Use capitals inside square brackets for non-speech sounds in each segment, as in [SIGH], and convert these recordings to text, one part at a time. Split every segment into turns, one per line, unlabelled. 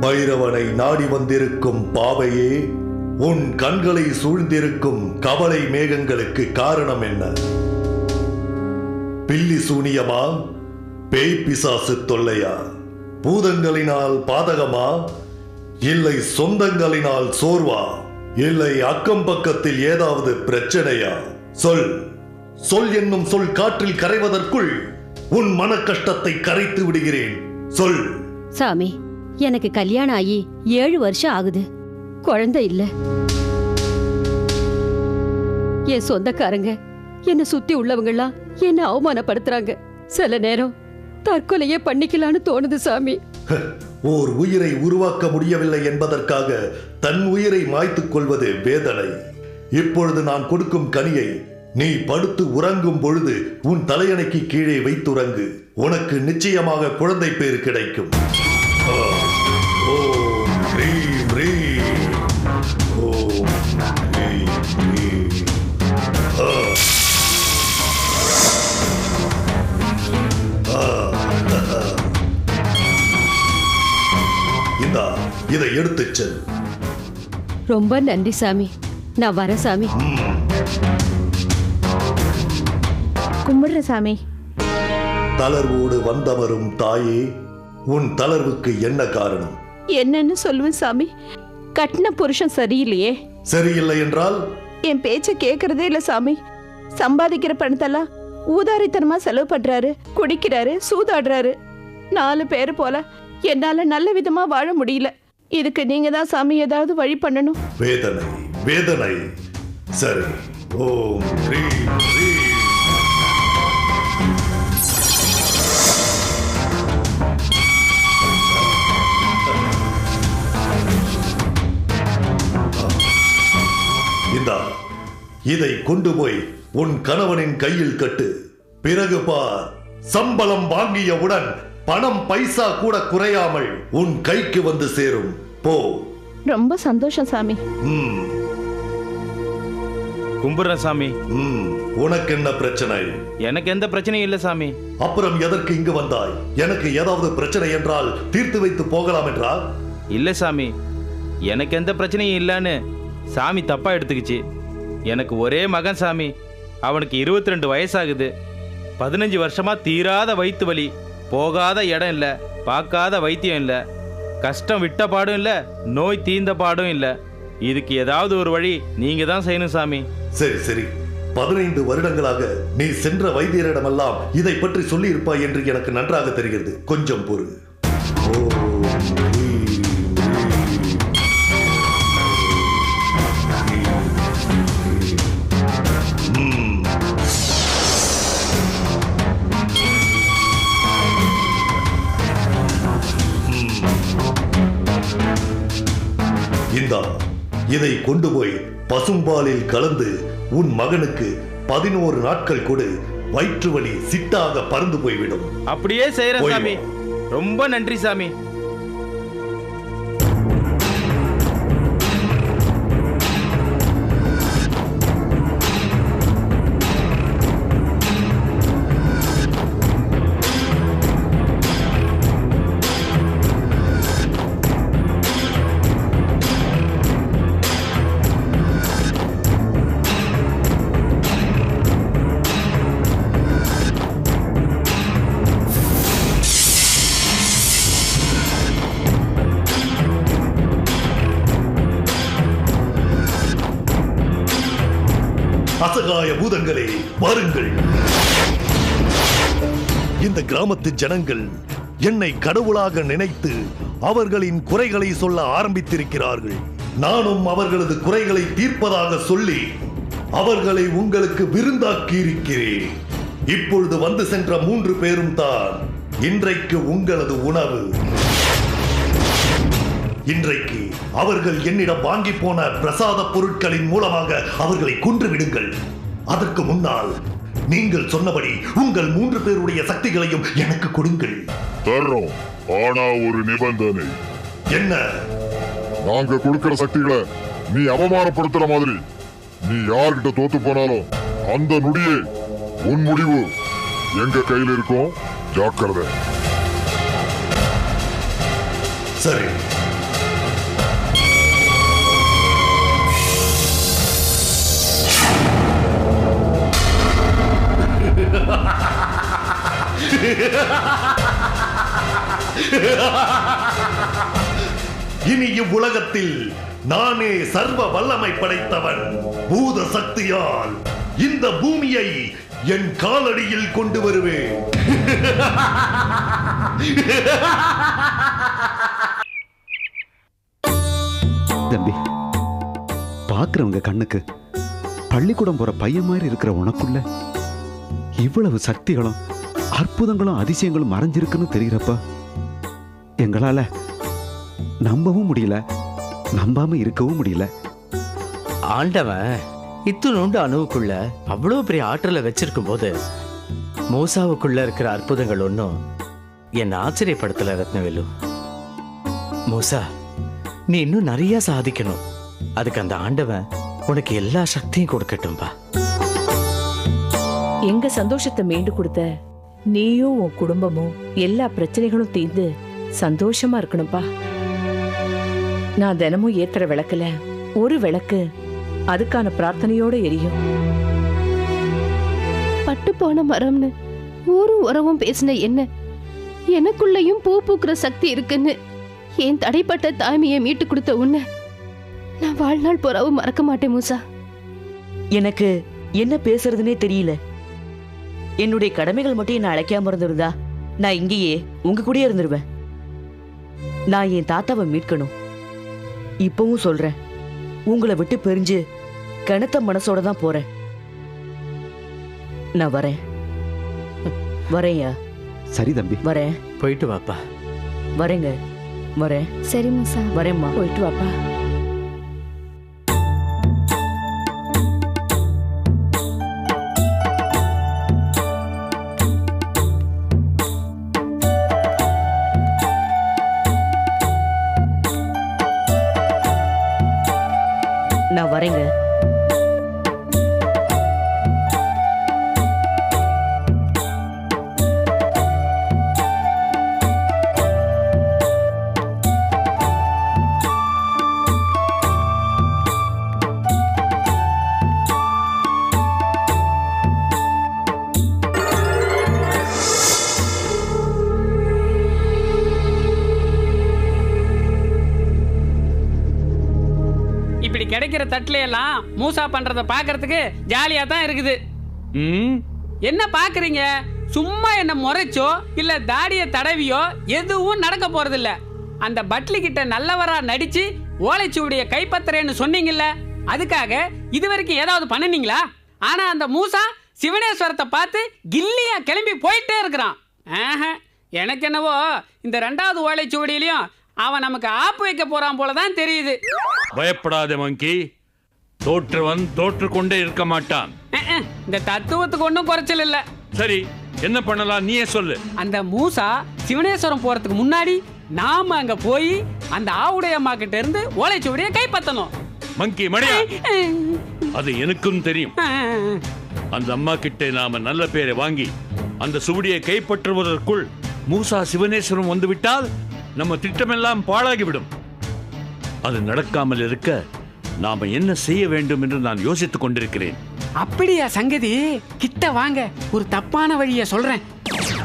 பைரவனை நாடி வந்திருக்கும் பாவையே உன் கண்களை சூழ்ந்திருக்கும் கவலை மேகங்களுக்கு காரணம் என்ன? பில்லி சூனியமா? பேய் பிசாசு தொல்லையா? பூதங்களினால் பாதகமா? இல்லை சொந்தங்களினால் சோர்வா? இல்லை அக்கம் பக்கத்தில் ஏதாவது பிரச்சனையா? சொல். சொல் என்னும் சொல் காற்றில் கரைவதற்குள் உன் மன கஷ்டத்தை கரைத்து விடுகிறேன். சொல்.
சாமி எனக்கு கல்யாணம் ஆகி ஏழு வருஷம் ஆகுது. குழந்தை இல்ல. என் சொந்தக்காரங்க என்ன சுத்தி உள்ளவங்கெல்லாம் என்ன அவமானப்படுத்துறாங்க. சில நேரம் தற்கொலையே பண்ணிக்கலான்னு தோணுது சாமி.
ஓர் உயிரை உருவாக்க முடியவில்லை என்பதற்காக தன் உயிரை மாய்த்துக் கொள்வது வேதனை. இப்பொழுது நான் கொடுக்கும் கனியை நீ படுத்து உறங்கும் பொழுது உன் தலையணைக்கு கீழே வைத்துறங்கு. உனக்கு நிச்சயமாக குழந்தை பேர் கிடைக்கும். ஓ ஓம் ஹ்ரீம் ஓ இதை எடுத்துச் செல்.
ரொம்ப நன்றி சாமி. நான் வரேன் சாமி.
கும்பிடுற சாமி.
தளர்வோடு வந்தவரும் தாயே உன் தளர்வுக்கு என்ன காரணம்?
என்னன்னு சொல்லுவேன் சாமி. கட்டின புருஷன் சரியில்லையே.
சரியில்லை என்றால்?
என் பேச்ச கேக்குறதே இல்ல சாமி. சம்பாதிக்கிற பணத்தெல்லாம் ஊதாரித்தனமா செலவு பண்றாரு குடிக்கிறாரு சூதாடுறாரு. நாலு பேர் போல என்னால நல்ல விதமா வாழ முடியல. இதுக்கு நீங்க தான் சாமி ஏதாவது வழி பண்ணணும்.
வேதனை வேதனை. சரி. ஓம் ஹ்ரீம் ஹ்ரீம். இந்தா இதை கொண்டு போய் உன் கணவனின் கையில் கட்டு. பிறகு பார் சம்பளம் வாங்கியவுடன் பணம் பைசா கூட குறையாமல் உன் கைக்கு வந்து சேரும். போ.
ரொம்ப சந்தோஷம் சாமி.
ம்.
கும்பிடுறேன் சாமி.
ம். உனக்கு என்ன பிரச்சனை?
எனக்கு எந்த பிரச்சனையும் இல்லை சாமி.
அப்புறம் எதற்கு இங்கு வந்தாய்? எனக்கு ஏதாவது பிரச்சனை என்றால் தீர்த்து வைத்து போகலாம் என்றா?
இல்லை சாமி. எனக்கு எந்த பிரச்சனையும் இல்லைன்னு சாமி தப்பா எடுத்துக்கிச்சு. எனக்கு ஒரே மகன் சாமி. அவனுக்கு இருபத்தி ரெண்டு வயசாகுது. பதினஞ்சு வருஷமா தீராத வயிற்று வலி. போகாத இடம் இல்லை பார்க்காத வைத்தியம் இல்லை கஷ்டம் விட்ட பாடும் இல்லை நோய் தீர்ந்த பாடும் இல்லை. இதுக்கு ஏதாவது ஒரு வழி நீங்க தான் செய்யணும் சாமி.
சரி சரி. பதினைந்து வருடங்களாக நீ சென்ற வைத்தியரிடமெல்லாம் இதை பற்றி சொல்லி இருப்பாய் என்று எனக்கு நன்றாக தெரிகிறது. கொஞ்சம் பொறு. இதை கொண்டு போய் பசும்பாலில் கலந்து உன் மகனுக்கு பதினோரு நாட்கள் கொடு. வயிற்று வலி சிட்டாக பறந்து போய்விடும்.
அப்படியே செய்யறேன்
போய்
சாமி. ரொம்ப நன்றி சாமி.
அசகாய பூதங்களே வாருங்கள். இந்த கிராமத்து ஜனங்கள் என்னை கடவுளாக நினைத்து அவர்களின் குறைகளை சொல்ல ஆரம்பித்திருக்கிறார்கள். நானும் அவர்களது குறைகளை தீர்ப்பதாக சொல்லி அவர்களை உங்களுக்கு விருந்தாக்கி இருக்கிறேன் இப்பொழுது வந்து சென்ற மூன்று பேரும் தான் இன்றைக்கு உங்களது உணவு. இன்றைக்கு அவர்கள் என்னிடம் வாங்கி போன பிரசாத பொருட்களின் மூலமாக அவர்களை கொன்று விடுங்கள் அதற்கு முன்னால் நீங்கள் சொன்னபடி உங்கள் மூன்று பேருடைய சக்திகளையும் எனக்கு கொடுங்கள்.
தர்றோம். ஆனா ஒரு நிபந்தனை.
என்ன?
நாங்க கொடுக்கிற சக்திகளை நீ அவமானப்படுத்துற மாதிரி. நீ யார்கிட்ட தோத்து போனாலும் அந்த நொடியே உன் முடிவு. எங்க கையில் இருக்கும் ஜாக்கிரதை.
சரி. இனி இவ்வுலகத்தில் நானே சர்வ வல்லமை படைத்தவன் பூத சக்தியால். இந்த பூமியை என் காலடியில் கொண்டு வருவேன்.
தம்பி பார்க்குறவங்க கண்ணுக்கு பள்ளிக்கூடம் போற பையன் மாதிரி இருக்கிற உனக்குள்ள இவ்வளவு சக்திகளும் அற்புதங்களும் அதிசயங்களும் மறைஞ்சிருக்குன்னு தெரிகிறப்ப எங்களால நம்பவும் முடியல நம்பாம இருக்கவும் முடியல.
ஆண்டவன் இத்துணுண்டு அணுவுக்குள்ள அவ்வளோ பெரிய ஆற்றலை வச்சிருக்கும் போது மூசாவுக்குள்ள இருக்கிற அற்புதங்கள் ஒன்றும் என்னை ஆச்சரியப்படுத்தல ரத்னவேலு. மூசா நீ இன்னும் நிறைய சாதிக்கணும். அதுக்கு அந்த ஆண்டவன் உனக்கு எல்லா சக்தியும் கொடுக்கட்டும்பா.
எங்க சந்தோஷத்தை மீண்டு கொடுத்த? நீயும் உன் குடும்பமும் எல்லா பிரச்சனைகளும் தீர்ந்து சந்தோஷமா இருக்கணும்பா. நான் தினமும் ஏத்துற விளக்குல ஒரு விளக்கு அதுக்கான பிரார்த்தனையோட எரியும்.
பட்டு போன மரம்னு ஊரும் உறவும் பேசின என்ன? எனக்குள்ளயும் பூ பூக்கிற சக்தி இருக்குன்னு என் தடைப்பட்ட தாய்மையை மீட்டு கொடுத்த உன்னை? நான் வாழ்நாள் புறவு மறக்க மாட்டேன் மூசா.
எனக்கு என்ன பேசுறதுனே தெரியல. என்னுடைய கடமைகள் மட்டும் என்ன அழைக்காம இருந்திருந்தா நான் இங்கேயே உங்க கூடயே இருந்துருவேன். நான் என் தாத்தாவை மீட்கணும். இப்பவும் சொல்றேன். உங்களை விட்டு பிரிஞ்சு கனத்த மனசோட தான் போறேன். நான் வரேன். வரேன்யா
சரி தம்பி.
வரேன்.
போயிட்டு வாப்பா.
வரேங்க. வரேன்.
சரி. மூசா
வரேம்மா.
போயிட்டு வாப்பா.
எல்லாம் மூசா பண்றத பாக்குறதுக்கு ஜாலியா தான் இருக்குது.
ம்?
என்ன பாக்குறீங்க சும்மா என்ன முறைச்சோ இல்ல தாடிய தடவியோ எதுவும் நடக்க போறதில்ல. அந்த பட்லி கிட்ட நல்லவரா நடிச்சு ஓலைச்சுவடிய கைப்பத்துறேன்னு சொன்னீங்கல்ல அதுக்காக இது வரைக்கும் ஏதாவது பண்ணுனீங்களா? ஆனா அந்த மூசா சிவனேஸ்வரத்தை பார்த்து கில்லியா கிளம்பி போயிட்டே இருக்கிறான். ஆஹா, எனக்கு என்னவோ இந்த ரெண்டாவது ஓலைச்சுவடியிலையும் அவன் நமக்கு ஆப்பு வைக்க போறான் போல தான் தெரியுது.
பயப்படாத மங்கி. தோற்றவன் தோற்று கொண்டே இருக்க மாட்டான்.
இந்த தத்துவத்துக்கு ஒன்றும் குறைச்சல் இல்லை.
சரி என்ன பண்ணலாம் நீயே சொல்லு.
அந்த மூசா சிவனேஸ்வரம் போறதுக்கு முன்னாடி நாம அங்க போய் அந்த ஆவுடைய அம்மா கிட்ட இருந்து ஓலைச்சுவடியை கைப்பற்றணும்.
மங்கி மடியா அது எனக்கும் தெரியும். அந்த அம்மா கிட்ட நாம நல்ல பேரை வாங்கி அந்த சுவடியை கைப்பற்றுவதற்குள் மூசா சிவனேஸ்வரம் வந்துவிட்டால் நம்ம திட்டமெல்லாம் பாழாகிவிடும். அது நடக்காமல் இருக்க நாம என்ன செய்ய வேண்டும் என்று நான் யோசித்துக் கொண்டிருக்கிறேன்.
அப்படியா சங்கதி? கிட்ட வாங்க. ஒரு தப்பான வழிய சொல்றேன்.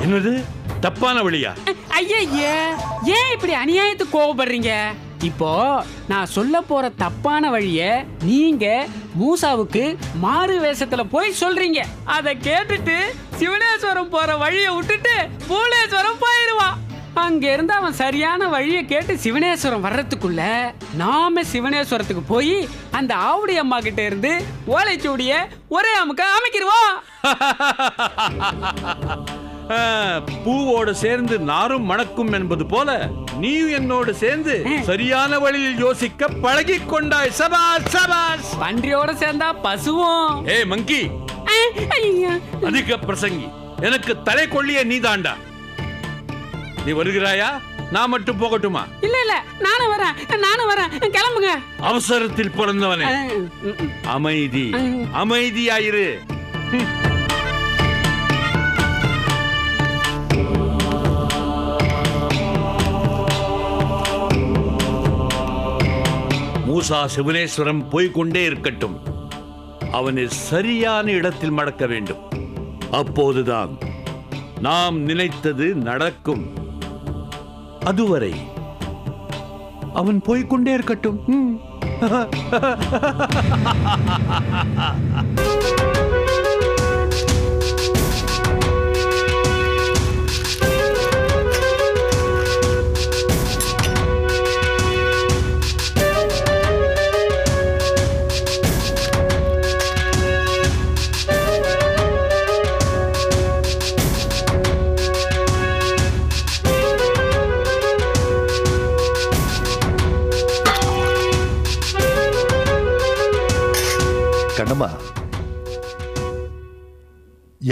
என்னது? தப்பான வழியா?
ஐயே ஏன் இப்படி அநியாயத்துக்கு கோவப்படுறீங்க? இப்போ நான் சொல்ல போற தப்பான வழிய நீங்க மூசாவுக்கு மாறு வேஷத்துல போய் சொல்றீங்க. அதை கேட்டுட்டு சிவனேஸ்வரம் போற வழியை விட்டுட்டு பூலேஸ்வரம் போயிடுவான் அங்க இருந்து அவன் சரியான வழியை கேட்டு சிவனேஸ்வரம் வர்றதுக்குள்ள நாம சிவனேஸ்வரத்துக்கு போய் அந்த ஆவுடி அம்மா கிட்ட இருந்து ஓலைச்சூடிய ஒரே அமுக்க அமைக்கிடுவோம்.
பூவோடு சேர்ந்து நாரும் மணக்கும் என்பது போல நீயும் என்னோடு சேர்ந்து சரியான வழியில் யோசிக்க பழகிக் கொண்டாய் சபாஸ் சபாஸ்
பன்றியோட சேர்ந்தா பசுவும்.
ஏ மங்கி. அதிக பிரசங்கி. எனக்கு தலை கொள்ளிய நீதாண்டா. நீ வருகிறாயா? நான் மட்டும் போகட்டுமா?
இல்ல இல்ல. நானும் வரேன். நானும் வரேன். கிளம்புங்க.
அவசரத்தில் பிறந்தவனே. அமைதி. அமைதியாயிரு. மூசா சிவனேஸ்வரம் போய்க்கொண்டே இருக்கட்டும். அவனை சரியான இடத்தில் மடக்க வேண்டும். அப்போதுதான் நாம் நினைத்தது நடக்கும். அதுவரை அவன் போய்க்கொண்டே இருக்கட்டும். [LAUGHS]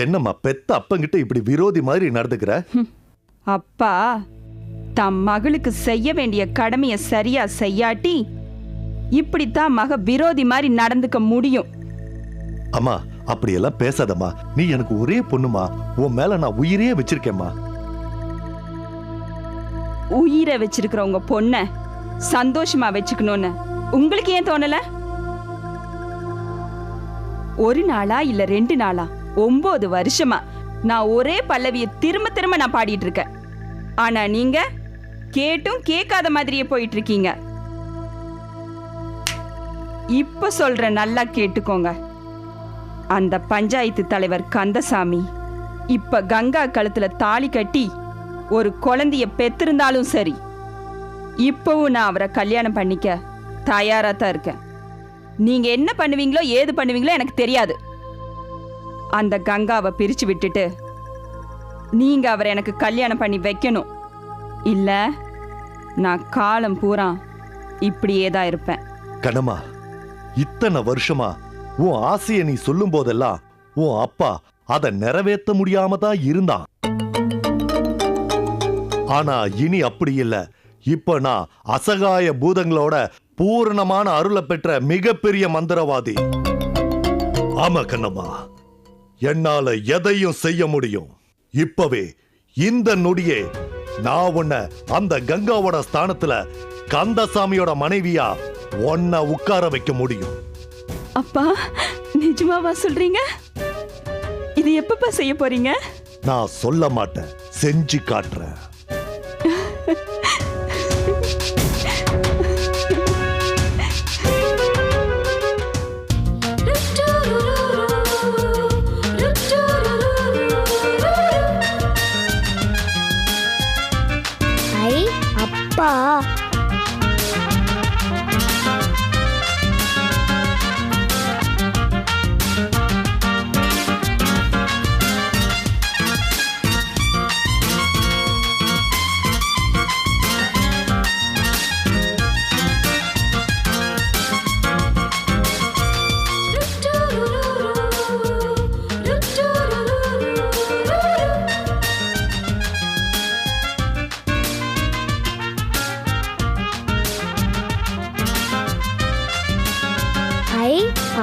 என்னம்மா பெத்த அப்பங்கிட்ட இப்படி விரோதி மாதிரி நடந்துக்கிற?
அப்பா தம் மகளுக்கு செய்ய வேண்டிய கடமையை சரியா செய்யாட்டி இப்படித்தான் மக விரோதி மாதிரி நடந்துக்க முடியும்.
அம்மா அப்படியெல்லாம் பேசாதம்மா. நீ எனக்கு ஒரே பொண்ணுமா? உன் மேல நான் உயிரே வச்சிருக்கேம்மா.
உயிரை வச்சிருக்கிற உங்க பொண்ண சந்தோஷமா வச்சுக்கணும்னு உங்களுக்கு ஏன் தோணல? ஒரு நாளா இல்ல ரெண்டு நாளா? ஒன்பது வருஷமா நான் ஒரே பல்லவியை திரும்ப திரும்ப நான் பாடிட்டு இருக்கேன். ஆனா நீங்க கேட்டும் கேட்காத மாதிரியே போயிட்டு இருக்கீங்க. இப்ப சொல்ற நல்லா கேட்டுக்கோங்க. அந்த பஞ்சாயத்து தலைவர் கந்தசாமி இப்ப கங்கா கழுத்துல தாலி கட்டி ஒரு குழந்தைய பெத்திருந்தாலும் சரி இப்பவும் நான் அவரை கல்யாணம் பண்ணிக்க தயாரா தான் இருக்கேன். நீங்க என்ன பண்ணுவீங்களோ ஏது பண்ணுவீங்களோ எனக்கு தெரியாது. அந்த கங்காவை பிரிச்சு விட்டுட்டு நீங்க அவரை எனக்கு கல்யாணம் பண்ணி வைக்கணும். இல்ல நான் காலம் பூரா இப்படியே தான் இருப்பேன்.
கணமா இத்தனை வருஷமா உன் ஆசைய நீ சொல்லும் போதெல்லாம் உன் அப்பா அதை நிறைவேற்ற முடியாம தான் இருந்தான். ஆனா இனி அப்படி இல்லை. இப்ப நான் அசகாய பூதங்களோட பூரணமான அருளை பெற்ற மிகப்பெரிய மந்திரவாதி. ஆமா கண்ணம்மா. என்னால எதையும் செய்ய முடியும். இப்பவே இந்த நொடியே நான் உன்னை அந்த கங்காவோட ஸ்தானத்துல கந்தசாமியோட மனைவியா உன்னை உட்கார வைக்க முடியும்.
அப்பா நிஜமாவா சொல்றீங்க? இது எப்பப்பா செய்ய போறீங்க?
நான் சொல்ல மாட்டேன் செஞ்சு காட்டுறேன்.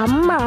அம்மா